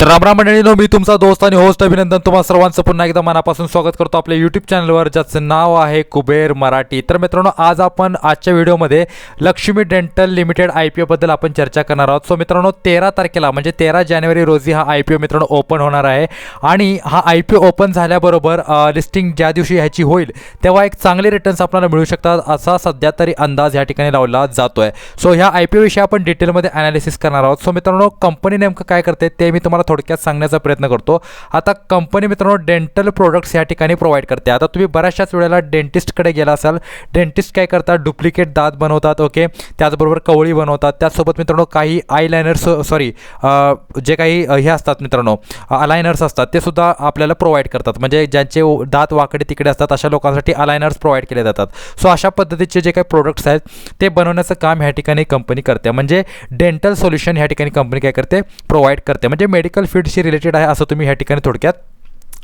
तर रामराम मंडळीनो मी तुमचा दोस्त आणि होस्ट अभिनंदन तुम्हाला सर्वांचं पुन्हा एकदा मनापासून स्वागत करतो आपल्या यूट्यूब चॅनलवर ज्याचं नाव आहे कुबेर मराठी. तर मित्रांनो आज आपण आजच्या व्हिडिओमध्ये Lakshmi dental limited I P ओबद्दल आपण चर्चा करणार आहोत. सो मित्रांनो तेरा तारखेला म्हणजे तेरा जानेवारी रोजी हा आय पी ओ मित्रांनो ओपन होणार आहे. आणि हा आय पी ओ ओपन झाल्याबरोबर लिस्टिंग ज्या दिवशी ह्याची होईल तेव्हा एक चांगले रिटर्न्स आपल्याला मिळू शकतात असा सध्या तरी अंदाज या ठिकाणी लावला जातो आहे सो ह्या आय पी ओविषयी आपण डिटेलमध्ये अनालिसिस करणार आहोत. सो मित्रांनो कंपनी नेमकं काय करते ते मी तुम्हाला थोडक्यात सांगण्याचा प्रयत्न करतो. आता कंपनी मित्रांनो डेंटल प्रोडक्ट्स या ठिकाणी प्रोव्हाइड करते. आता तुम्ही बऱ्याचशाच वेळेला डेंटिस्टकडे गेला असाल डेंटिस्ट काय करतात? डुप्लिकेट दात बनवतात ओके त्याचबरोबर कवळी बनवतात. त्याचसोबत मित्रांनो काही आयलायनर्स सॉरी जे काही हे असतात मित्रांनो अलायनर्स असतात ते सुद्धा आपल्याला प्रोव्हाइड करतात. म्हणजे ज्यांचे दात वाकडे तिकडे असतात अशा लोकांसाठी अलायनर्स प्रोव्हाइड केले जातात. सो अशा पद्धतीचे जे काही प्रोडक्ट्स आहेत ते बनवण्याचं काम ह्या ठिकाणी कंपनी करते. म्हणजे डेंटल सोल्युशन ह्या ठिकाणी कंपनी काय करते? प्रोव्हाइड करते. म्हणजे मेडिकल फील्डशी रिलेटेड आहे असं तुम्ही ह्या ठिकाणी थोडक्यात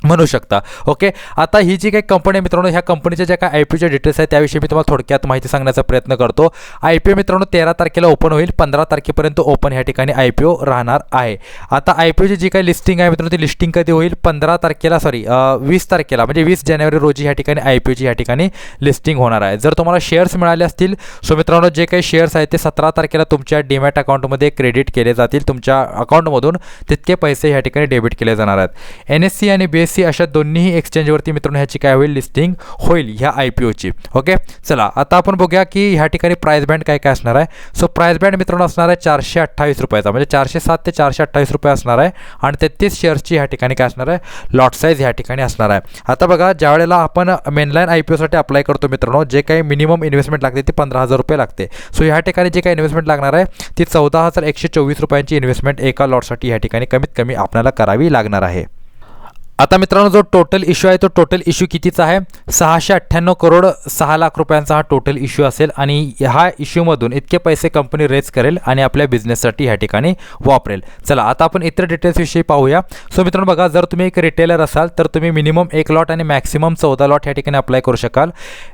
म्हणू शकता. ओके आता ही जी काही कंपनी आहे मित्रांनो ह्या कंपनीच्या ज्या काही आय पी ओच्या डिटेल्स आहेत त्याविषयी मी तुम्हाला थोडक्यात माहिती सांगण्याचा प्रयत्न करतो. आय पी ओ मित्रांनो तेरा तारखेला ओपन होईल. पंधरा तारखेपर्यंत ओपन ह्या ठिकाणी आय पी ओ राहणार आहे. आता आय पी ओची जी काही लिस्टिंग आहे मित्रांनो ती लिस्टिंग कधी होईल? पंधरा तारखेला सॉरी वीस तारखेला म्हणजे वीस जानेवारी रोजी ह्या ठिकाणी आय पी ओची ह्या ठिकाणी लिस्टिंग होणार आहे. जर तुम्हाला शेअर्स मिळाले असतील सो मित्रांनो जे काही शेअर्स आहेत ते सतरा तारखेला तुमच्या डीमॅट अकाउंटमध्ये क्रेडिट केले जातील. तुमच्या अकाउंटमधून तितके पैसे ह्या ठिकाणी डेबिट केले जाणार आहेत. एन एस सी आणि बी एस सी अशा दोन्हीही एक्सचेंजवरती मित्रांनो ह्याची काय होईल लिस्टिंग होईल ह्या आय पी ओची ओके चला आता आपण बघूया की ह्या ठिकाणी प्राईस बँड काय काय असणार आहे. सो प्राईस बँड मित्रांनो असणार आहे चारशे अठ्ठावीस रुपयाचा. म्हणजे चारशे सात ते चारशे अठ्ठावीस रुपये असणार आहे. आणि तेहतीस शेअर्सची ह्या ठिकाणी काय असणार आहे? लॉट साईज ह्या ठिकाणी असणार आहे. आता बघा ज्या वेळेला आपण मेनलाईन आय पी ओसाठी अप्लाय करतो मित्रांनो जे काही मिनिमम इन्व्हेस्टमेंट लागते ते पंधरा हजार रुपये लागते. सो ह्या ठिकाणी जे काही इन्व्हेस्टमेंट लागणार आहे ती चौदा हजार एकशे चोवीस रुपयांची इन्व्हेस्टमेंट एका लॉटसाठी ह्या ठिकाणी कमीत कमी आपल्याला करावी लागणार आहे. आता मित्रांनो जो टोटल इश्यू आहे तो टोटल इश्यू कितीचा आहे? सहाशे अठ्ठ्याण्णव करोड सहा लाख रुपयांचा हा टोटल इश्यू असेल आणि ह्या इश्यूमधून इतके पैसे कंपनी रेज करेल आणि आपल्या बिझनेससाठी ह्या ठिकाणी वापरेल. चला आता आपण इतर डिटेल्सविषयी पाहूया. सो मित्रांनो बघा जर तुम्ही एक रिटेलर असाल तर तुम्ही मिनिमम एक लॉट आणि मॅक्सिमम चौदा लॉट ह्या ठिकाणी अप्लाय करू शकाल.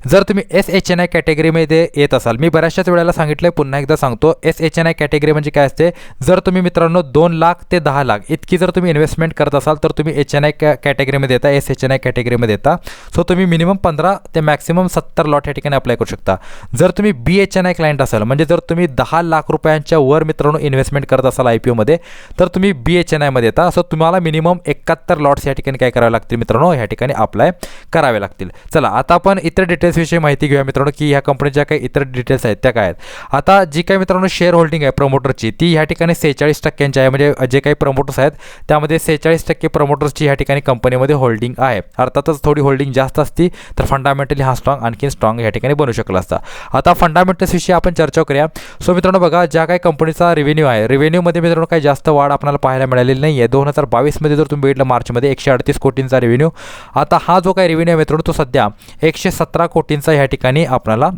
जर तुम्ही एस एच एन आय कॅटेगरीमध्ये येत असाल मी बऱ्याचशाच वेळेला सांगितलं पुन्हा एकदा सांगतो S H N I category म्हणजे काय असते? जर तुम्ही मित्रांनो दोन लाख ते दहा लाख इतकी जर तुम्ही इन्व्हेस्टमेंट करत असाल तर तुम्ही एच एन आय कॅटेगरीमध्ये येता एस एच एन आय कॅटेगरीमध्ये येता. सो तुम्ही मिनिमम पंधरा ते मॅक्सिमम सत्तर लॉट या ठिकाणी अप्लाय करू शकता. जर तुम्ही B H N I client असाल म्हणजे जर तुम्ही दहा लाख रुपयांच्या वर मित्रांनो इन्व्हेस्टमेंट करत असाल आय पी ओमध्ये तर तुम्ही बी एच एन आयमध्ये येता. सो तुम्हाला मिनिमम एकाहत्तर लॉट्स या ठिकाणी काय करावे लागतील मित्रांनो? या ठिकाणी अप्लाय करावे लागतील. चला आता आपण इतर डिटेल्सविषयी माहिती घेऊया मित्रांनो की ह्या कंपनीच्या काही इतर डिटेल्स आहेत त्या काय आहेत? आता जी काही मित्रांनो शेअर होल्डिंग आहे प्रमोटरची ती ह्या ठिकाणी सेहेचाळीस टक्क्यांची आहे. म्हणजे जे काही प्रमोटर्स आहेत त्यामध्ये सेहेचाळीस टक्के प्रमोटर्सची ह्या ठिकाणी कंपनीमध्ये होल्डिंग आहे. अर्थातच थोडी होल्डिंग जास्त असती तर फंडामेंटली हा स्ट्रॉंग आणखी स्ट्रॉंग या ठिकाणी बनू शकला असता. आता फंडामेंटल्सविषयी आपण चर्चा करूया. सो मित्रांनो बघा ज्या काही कंपनीचा रेव्हेन्यू आहे रेव्हेन्यूमध्ये मित्रांनो काही जास्त वाढ आपल्याला पाहायला मिळालेली नाही आहे दोन हजार बावीसमध्ये जर तुम्ही बघितलं मार्चमध्ये एकशे अडतीस कोटींचा रेव्हेन्यू आता हा जो काही रेव्हेन्यू आहे मित्रांनो तो सध्या एकशे सतरा कोटींचा ह्या ठिकाणी आपल्याला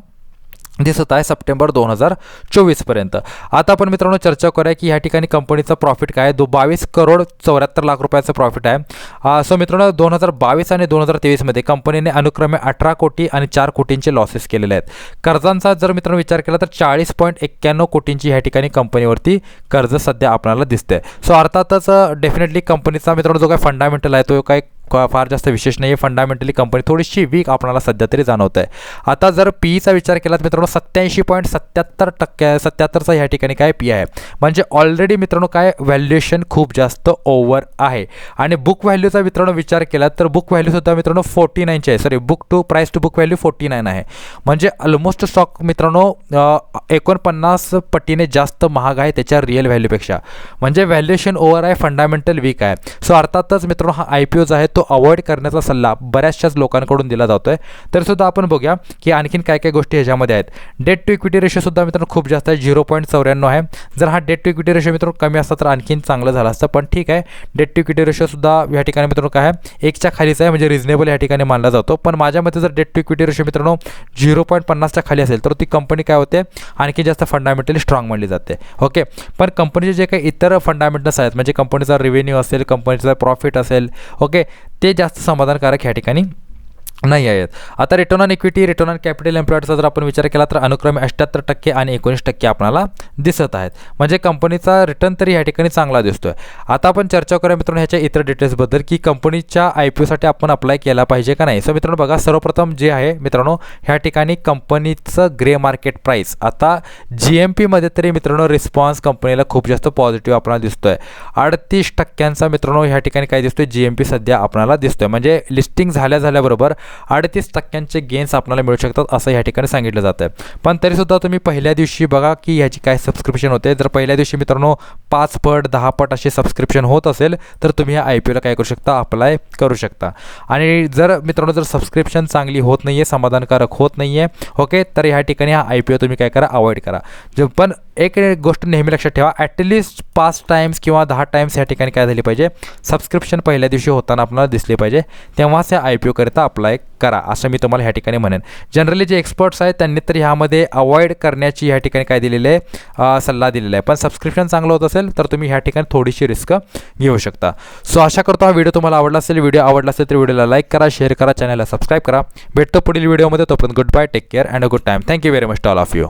दिसत आहे सप्टेंबर दोन हजार चोवीसपर्यंत आता आपण मित्रांनो चर्चा करूया की ह्या ठिकाणी कंपनीचं प्रॉफिट काय आहे? दो बावीस करोड चौऱ्याहत्तर लाख रुपयाचं प्रॉफिट आहे. सो मित्रांनो दोन हजार बावीस आणि दोन हजार तेवीसमध्ये कंपनीने अनुक्रमे अठरा कोटी आणि चार कोटींचे लॉसेस केलेले आहेत. कर्जांचा जर मित्रांनो विचार केला तर चाळीस पॉईंट एक्क्याण्णव कोटींची ह्या ठिकाणी कंपनीवरती कर्ज सध्या आपल्याला दिसते सो अर्थातच डेफिनेटली कंपनीचा मित्रांनो जो काय फंडामेंटल आहे तो काय फार जास्त विशेष नाही आहे फंडामेंटली कंपनी थोडीशी वीक आपल्याला सध्या तरी जाणवत आहे आता जर पीचा विचार केला तर मित्रांनो सत्याऐंशी पॉईंट सत्याहत्तर टक्के सत्याहत्तरचा ह्या ठिकाणी काय पी आहे? म्हणजे ऑलरेडी मित्रांनो काय व्हॅल्युएशन खूप जास्त ओव्हर आहे. आणि बुक व्हॅल्यूचा मित्रांनो विचार केला तर बुक व्हॅल्यूसुद्धा मित्रांनो फोर्टी नाईनची आहे. Sorry book to price to book value forty nine आहे. म्हणजे ऑलमोस्ट स्टॉक मित्रांनो एकोणपन्नास पटीने जास्त महाग आहे त्याच्या रिअल व्हॅल्यूपेक्षा म्हणजे व्हॅल्युएशन ओव्हर आहे फंडामेंटल वीक आहे. सो अर्थातच मित्रांनो हा आय पी ओ जो आहे तो अवॉइड करण्याचा सल्ला बऱ्याचशाच लोकांकडून दिला जातो आहे तर सुद्धा आपण बघूया की आणखीन काय काय गोष्टी ह्याच्यामध्ये आहेत. डेट टू इक्विटी रेशोसुद्धा मित्रांनो खूप जास्त आहे झिरो पॉईंट चौऱ्याण्णव आहे. जर हा डेट टू इक्विटी रेशो मित्रांनो कमी असता तर आणखीन चांगलं झालं असतं. पण ठीक आहे डेट टू इक्विटी रेशोसुद्धा या ठिकाणी मित्रांनो काय आहे एकच्या खालीच आहे म्हणजे रिजनेबल या ठिकाणी मानला जातो. पण माझ्या मते जर डेट टू इक्विटी रेशो मित्रांनो झिरो पॉईंट पन्नासच्या खाली असेल तर ती कंपनी काय होते आणखी जास्त फंडामेंटली स्ट्रॉंग मानली जाते. ओके पण कंपनीचे जे काही इतर फंडामेंटल्स आहेत म्हणजे कंपनीचा रेव्हेन्यू असेल कंपनीचा प्रॉफिट असेल ओके ते जास्त समाधानकारक ह्या ठिकाणी नाही आहेत. आता return on equity return on capital एम्प्लॉईडचा जर आपण विचार केला तर अनुक्रमे अठ्ठ्याहत्तर टक्के आणि एकोणीस टक्के आपल्याला दिसत आहेत. म्हणजे कंपनीचा रिटर्न तरी ह्या ठिकाणी चांगला दिसतो आहे आता आपण चर्चा करूया मित्रांनो ह्याच्या इतर डिटेल्सबद्दल की कंपनीच्या आय पी ओसाठी आपण अप्लाय केला पाहिजे का नाही? सो मित्रांनो बघा सर्वप्रथम जे आहे मित्रांनो ह्या ठिकाणी कंपनीचं ग्रे मार्केट प्राईस आता जी एम पीमध्ये तरी मित्रांनो रिस्पॉन्स कंपनीला खूप जास्त पॉझिटिव्ह आपल्याला दिसतो आहे अडतीस टक्क्यांचा मित्रांनो ह्या ठिकाणी काय दिसतोय? जी एम पी सध्या आपल्याला दिसतोय. म्हणजे लिस्टिंग झाल्या झाल्याबरोबर अडतीस टक्क्यांचे गेन्स आपल्याला मिळू शकतात असं या ठिकाणी सांगितलं जातं पण तरीसुद्धा तुम्ही पहिल्या दिवशी बघा की ह्याची काय सबस्क्रिप्शन होते. जर पहिल्या दिवशी मित्रांनो पाच पट दहा पट असे सबस्क्रिप्शन होत असेल तर तुम्ही ह्या आय पी ओला काय करू शकता? अप्लाय करू शकता. आणि जर मित्रांनो जर सबस्क्रिप्शन चांगली होत नाही आहे समाधानकारक होत नाही आहे ओके तर ह्या ठिकाणी हा आय पी ओ तुम्ही काय करा? अवॉइड करा. जे पण एक गोष्ट नेहमी लक्षात ठेवा ॲटलिस्ट पाच टाईम्स किंवा दहा टाईम्स या ठिकाणी काय झाली पाहिजे? सबस्क्रिप्शन पहिल्या दिवशी होताना आपल्याला दिसली पाहिजे. तेव्हाच या आय पी ओकरिता अप्लाय करा असं मी तुम्हाला ह्या ठिकाणी म्हणेन. जनरली जे एक्सपर्ट्स आहेत त्यांनी तर ह्यामध्ये अवॉइड करण्याची ह्या ठिकाणी काय दिलेलं आहे सल्ला दिलेला आहे. पण सबस्क्रिप्शन चांगलं होत असेल तर तुम्ही ह्या ठिकाणी थोडीशी रिस्क घेऊ शकता. सो आशा करतो हा व्हिडिओ तुम्हाला आवडला असेल व्हिडिओ आवडला असेल तर व्हिडिओला लाईक करा शेअर करा चॅनलला सबस्क्राईब करा. भेटतो पुढील व्हिडिओमध्ये तोपर्यंत goodbye take care and a good time thank you very much all of you